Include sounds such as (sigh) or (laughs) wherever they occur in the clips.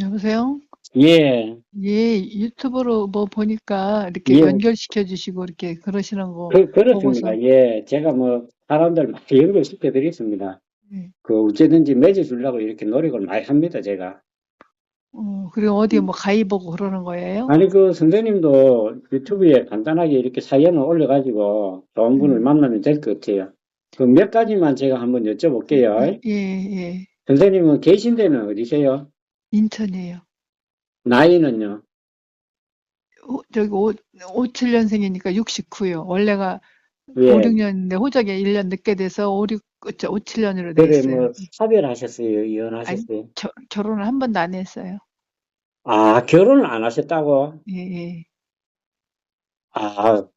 여보세요? 예, 예, 유튜브로 뭐 보니까 이렇게 예, 연결시켜 주시고 이렇게 그러시는 거 그, 그렇습니다. 보고서, 예, 제가 뭐, 사람들 많이 (laughs) 연결시켜 드렸습니다. 예. 그, 어쨌든지 맺어주려고 이렇게 노력을 많이 합니다, 제가. 어, 그리고 어디 뭐 가입하고 그러는 거예요? 아니, 그, 선생님도 유튜브에 간단하게 이렇게 사연을 올려가지고 좋은 분을 음, 만나면 될 것 같아요. 그 몇 가지만 제가 한번 여쭤볼게요. 예, 예. 선생님은 계신 데는 어디세요? 인천이에요. 나이는요? 호- 저기 5, 57년생이니까 69요. 원래가 5, 예, 6년인데 호적에 1년 늦게 돼서 5, 6, 5, 7년으로 돼 그래, 있어요. 뭐, 사별하셨어요? 아니, 이혼하셨어요? 겨, 결혼을 한 번도 안 했어요. 아, 결혼을 안 하셨다고? 예, 예. 아,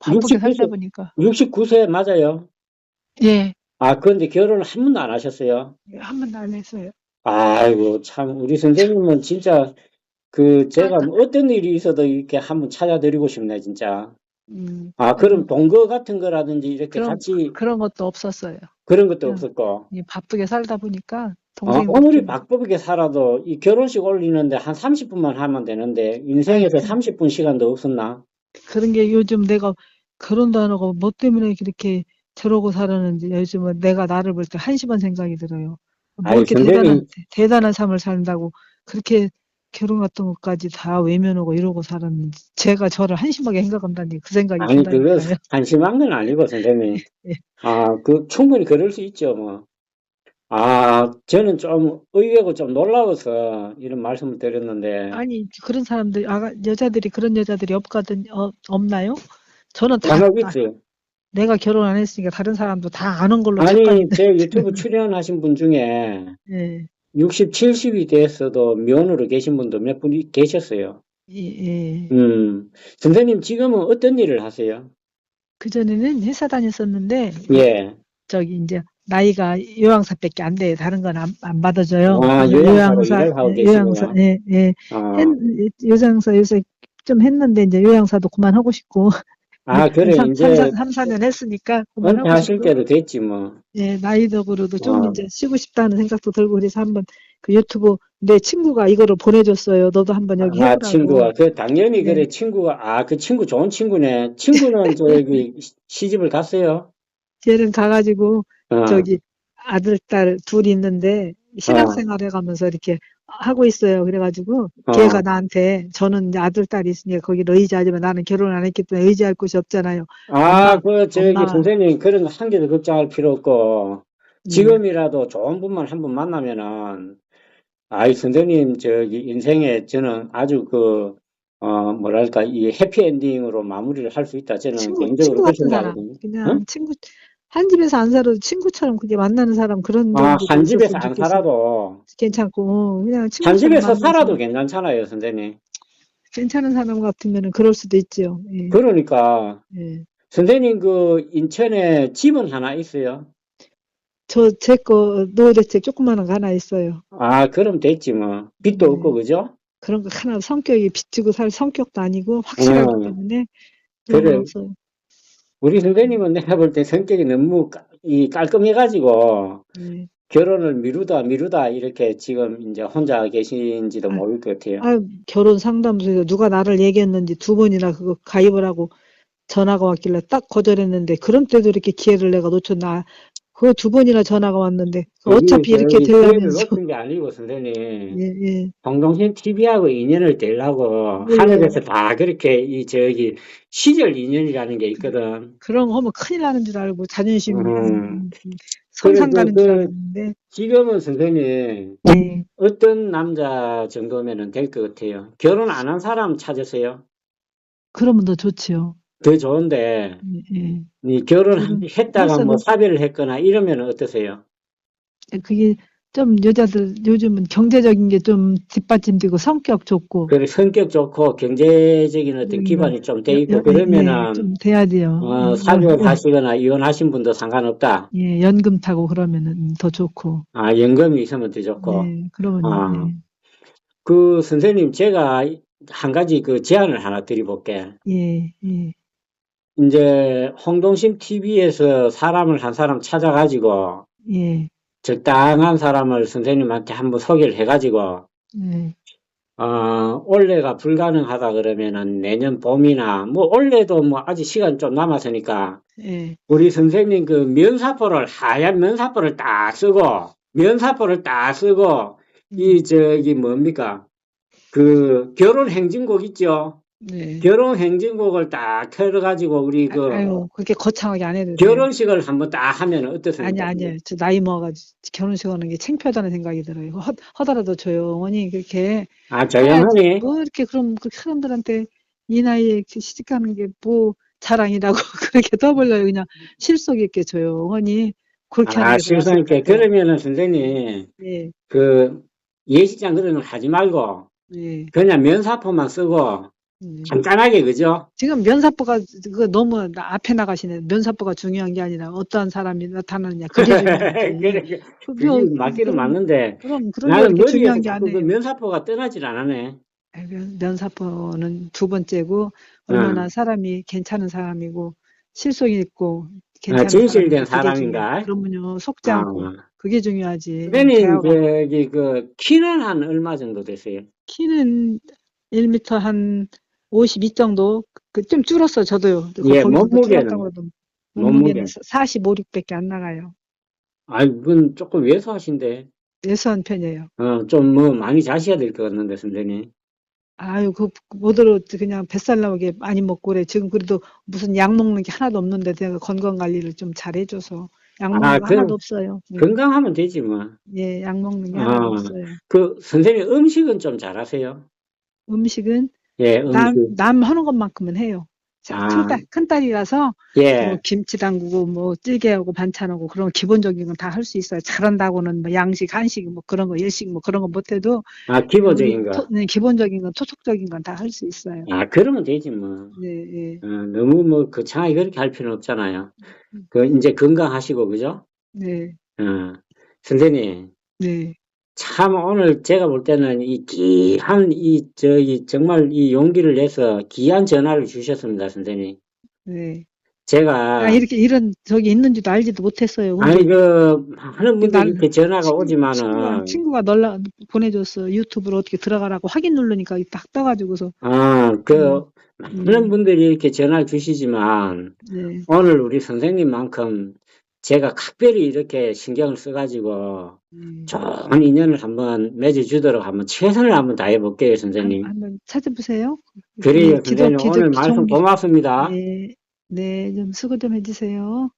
바쁘게 살다 69세, 보니까. 69세 맞아요? 예, 아, 그런데 결혼을 한 번도 안 하셨어요? 한 번도 안 했어요. 아이고, 참, 우리 선생님은 진짜, 그, 제가 아, 뭐 어떤 일이 있어도 이렇게 한번 찾아드리고 싶네, 진짜. 음, 아, 그럼 음, 동거 같은 거라든지 이렇게 그런, 같이 그런 것도 없었어요. 그런 것도 그냥 없었고. 이 바쁘게 살다 보니까 아, 동생도 아무리 좀, 바쁘게 살아도 이 결혼식 올리는데 한 30분만 하면 되는데, 인생에서 그, 30분 시간도 없었나? 그런 게 요즘 내가 결혼도 안 하고 뭐 때문에 그렇게 저러고 살았는지 요즘은 내가 나를 볼 때 한심한 생각이 들어요. 뭐 이렇게 대단한, 선생님, 대단한 삶을 산다고 그렇게 결혼 같은 것까지 다 외면하고 이러고 살았는지 제가 저를 한심하게 생각한다니 그 생각이 아니, 그거. (laughs) 한심한 건 아니고, 선생님. 예. 아, 그, 충분히 그럴 수 있죠, 뭐. 아, 저는 좀 의외고 좀 놀라워서 이런 말씀을 드렸는데, 아니 그런 사람들 아 여자들이 그런 여자들이 없거든 어, 없나요? 저는 다, 다 있어요. 내가 결혼 안 했으니까 다른 사람도 다 아는 걸로 아니, 제 유튜브 출연하신 분 중에 (laughs) 예, 60, 70이 됐어도 미혼으로 계신 분도 몇 분이 계셨어요. 예, 예. 음, 선생님 지금은 어떤 일을 하세요? 그 전에는 회사 다녔었는데 예. 저기 이제 나이가 요양사밖에 안 돼요. 다른 건 안 안 받아줘요. 아, 요양사 예, 요양사. 예, 예. 아, 했, 요양사 요새 좀 했는데 이제 요양사도 그만하고 싶고 아, 그래, 한 3, 이제 3, 3, 4 년 했으니까 그만하고 은퇴하실 싶고 때도 됐지, 뭐. 예, 나이적으로도 좀 아, 이제 쉬고 싶다는 생각도 들고 그래서 한번 그 유튜브 내 친구가 이거를 보내줬어요. 너도 한번 여기 아, 해보라고. 친구가, 그, 당연히 예. 그래, 친구가, 아, 그 친구 좋은 친구네. 친구는 (laughs) 저기 시- 시집을 갔어요? 걔는 가가지고 어, 저기 아들, 딸 둘이 있는데 어, 신앙생활 해가면서 이렇게 하고 있어요. 그래가지고 어, 걔가 나한테 저는 이제 아들, 딸이 있으니까 거기를 의지하지만 나는 결혼 안 했기 때문에 의지할 곳이 없잖아요. 아, 그, 저기, 선생님, 그런 거한 개도 걱정할 필요 없고, 음, 지금이라도 좋은 분만 한 분 만나면은, 아이, 선생님, 저기, 인생에 저는 아주 그, 어, 뭐랄까, 이 해피엔딩으로 마무리를 할 수 있다. 저는 친구, 개인적으로 친구 같은 사람. 생각하거든요. 응? 그냥 친구, 한 집에서 안 살아도 친구처럼 그게 만나는 사람 그런 아, 한 집에서 안. 살아도, 괜찮고, 어, 그냥 한 친구처럼 집에서 살아도 괜찮잖아요, 선생님. 괜찮은 사람 같으면 그럴 수도 있죠. 예, 그러니까, 예. 선생님, 그, 인천에 집은 하나 있어요? 저, 제 거, 노후대책 조그마한 거 하나 있어요. 아, 그럼 됐지, 뭐. 빚도 없고, 네. 그죠? 그런 거 하나 성격이 빚지고 살 성격도 아니고 확실하기 어, 때문에 그런 거 그래. 우리 선생님은 내가 볼 때 성격이 너무 깔- 이 깔끔해가지고, 예. 결혼을 미루다 미루다 이렇게 지금 이제 혼자 계신지도 아, 모를 것 같아요. 아, 결혼 상담소에서 누가 나를 얘기했는지 두 번이나 그거 가입을 하고 전화가 왔길래 딱 거절했는데 그런 때도 이렇게 기회를 내가 놓쳤나. 그거 두 번이나 전화가 왔는데 어차피 이렇게 되려면서 놓친 게 아니고 선생님 예, 예. 동동신 TV하고 인연을 떼려고 예, 하늘에서 다 그렇게 이 저기 시절 인연이라는 게 있거든. 그런 거 하면 큰일 나는 줄 알고 자존심 음. 음, 손상 그, 가는 줄그 알았는데 지금은 선생님 네. 어떤 남자 정도면은 될것 같아요. 결혼 안 한 사람 찾으세요. 그러면 더 좋지요. 더 좋은데 예, 예. 이 결혼 결혼했다가 뭐 사별을 했거나 이러면 어떠세요? 그게 좀 여자들 요즘은 경제적인 게 좀 뒷받침되고 성격 좋고 그래 성격 좋고 경제적인 어떤 음, 기반이 좀돼 여, 있고 여, 예, 그러면은 좀 돼야 돼요. 어, 어, 연, 사별을 연, 하시거나 이혼하신 분도 상관없다. 예, 연금 타고 그러면은 더 좋고. 아, 연금이 있으면 더 좋고. 네, 그러면요. 아, 그 선생님 제가 한 가지 그 제안을 하나 드려볼게. 예, 예, 예, 이제 홍동심 TV에서 사람을 한 사람 찾아가지고 예, 적당한 사람을 선생님한테 한번 소개를 해가지고, 네. 어, 올해가 불가능하다 그러면은 내년 봄이나, 뭐, 올해도 뭐 아직 시간 좀 남았으니까, 예. 우리 선생님 그 면사포를, 하얀 면사포를 딱 쓰고, 면사포를 딱 쓰고, 이, 저기 뭡니까? 그, 결혼 행진곡 있죠? 네. 결혼 행진곡을 딱 틀어가지고, 우리 그, 아유, 그렇게 거창하게 안 해도 돼요. 결혼식을 한번 딱 하면 아니, 어떻습니까? 아니에요. 저 나이 먹어가지고 결혼식 하는 게 창피하다는 생각이 들어요. 허, 하더라도 조용히 그렇게 아, 조용하니? 뭐 이렇게 그럼 그 사람들한테 이 나이에 이렇게 시집가는 게 뭐 자랑이라고 (laughs) 그렇게 떠벌려요. 그냥 실속 있게 조용히 그렇게 아, 하는 게 실성 나을 것 있게. 그러면은 선생님, 예, 그, 예식장 그런 걸 하지 말고, 예, 그냥 면사포만 쓰고, 예. 간단하게, 그죠? 지금 면사포가 그 너무 나- 앞에 나가시네. 면사포가 중요한 게 아니라 어떠한 사람이 나타나느냐 그게 (laughs) 중요하지. 그래, 그 면- 맞기는 맞는데, 그럼 그런 게 나는 머리에서 중요한 게 자꾸 그 아니에요. 면사포가 떠나질 않네. 면- 면사포는 두 번째고 얼마나 사람이 괜찮은 사람이고 실속이 있고 괜찮은 아, 진실된 사람인가? 그러면요 속지 않고 아, 그게 중요하지. 선생님. 저기, 그, 키는 한 얼마 정도 되세요? 키는 1m 한 52 정도 그 좀 줄었어 저도요. 예, 몸무게는? 몸무게. 몸무게는 45, 6밖에 안 나가요. 아, 이건 조금 왜소하신데, 왜소한 편이에요. 어, 좀 뭐 많이 자셔야 될 것 같는데, 선생님. 아유, 그, 뭐더러 그냥 뱃살 나오게 많이 먹고 그래. 지금 그래도 무슨 약 먹는 게 하나도 없는데 내가 건강 관리를 좀 잘해줘서 약 먹는 아, 거 그- 하나도 없어요. 예. 건강하면 되지, 뭐. 예, 약 먹는 게 아. 하나도 없어요. 그, 선생님 음식은 좀 잘하세요? 음식은 예, 남, 음식. 남 하는 것만큼은 해요. 자, 아. 큰딸, 큰딸이라서 예. 뭐 김치 담그고 뭐 찌개하고 반찬하고 그런 기본적인 건 다 할 수 있어요. 잘한다고는 뭐 양식, 한식 뭐 그런 거, 일식 뭐 그런 거 못해도 아, 기본적인 우리 거. 토- 네, 기본적인 건 토속적인 건 다 할 수 있어요. 아, 그러면 되지, 뭐. 네, 예, 어, 너무 뭐 거창하게 그렇게 할 필요는 없잖아요. 그, 이제 건강하시고, 그죠? 네, 어, 선생님, 네. 참 오늘 제가 볼 때는 이 귀한, 이, 저기, 정말 이 용기를 내서 귀한 전화를 주셨습니다, 선생님. 네. 제가, 아, 이렇게 이런 저기 있는지도 알지도 못했어요. 아니, 그, 분들이 날- 이렇게 전화가 친구- 오지만은, 친구가, 놀라 보내줬어. 유튜브로 어떻게 들어가라고 확인 누르니까 딱 떠가지고서 아, 그, 음. 많은 분들이 이렇게 전화 주시지만, 네, 오늘 우리 선생님만큼 제가 각별히 이렇게 신경을 써가지고 네. 좋은 인연을 한번 맺어주도록 한번 최선을 한번 다해 볼게요, 선생님. 한, 번 찾아보세요. 그래요, 이 기도- 선생님. 기도- 오늘 말씀 기도- 고맙습니다. 네, 네, 좀 수고 좀 해주세요.